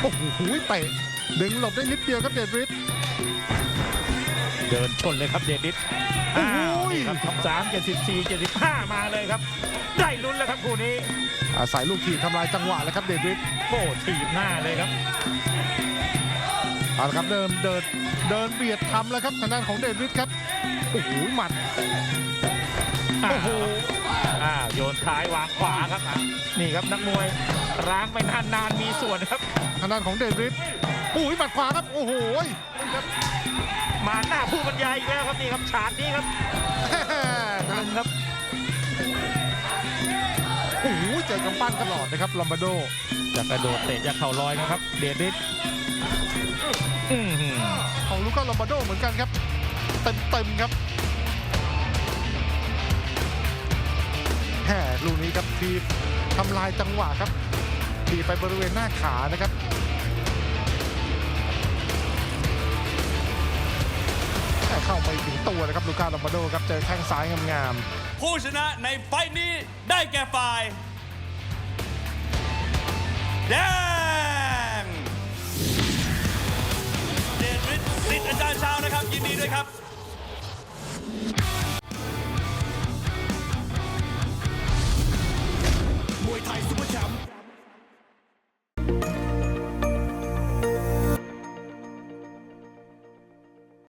โอ้โหเตะดึงหลบได้นิดเดียวครับเดชฤทธิ์เดินชนเลยครับเดนิสโอ้โหครับท็อปสามเจ็ดสิบสี่เจ็ดสิบห้ามาเลยครับ ได้ลุ้นแล้วครับคู่นี้อาศัยลูกทีบทำลายจังหวะเลยครับเดชฤทธิ์โอ้ถีบหน้าเลยครับเอาละครับเดินเดินเดินเบียดทำแล้วครับทางด้านของเดชฤทธิ์ครับโอ้โหหมัดโอ้โห อ่าโยนท้ายวางขวาครับอะนี่ครับนักมวยร้างไปนานๆมีส่วนครับ ทางด้านของเดชฤทธิ์โอ้ยหมัดขวาครับ โอ้โหมาหน้าผู้บรรยายอีกแล้วครับนี่ครับฉากนี้ครับทางครับ โอ้โหเจอกำปั้นตลอดนะครับลอมบาโด จะกระโดดเตะจะเข่าลอยนะครับ เดนิสอื้อหือของลูก้าลอมบาโดเหมือนกันครับ เต็มเต็มๆครับ ลูกนี้ครับทีทำลายจังหวะครับทีไปบริเวณหน้าขานะครับแห่เข้าไปถึงตัวเลยครับลูก้าลอมบาโดครับเจอแข้งซ้ายงามๆผู้ชนะในไฟท์นี้ได้แก่ฝ่ายแดงเดชฤทธิ์สิทธิ์อาจารย์ชาวนะครับ ยินดีด้วยครับ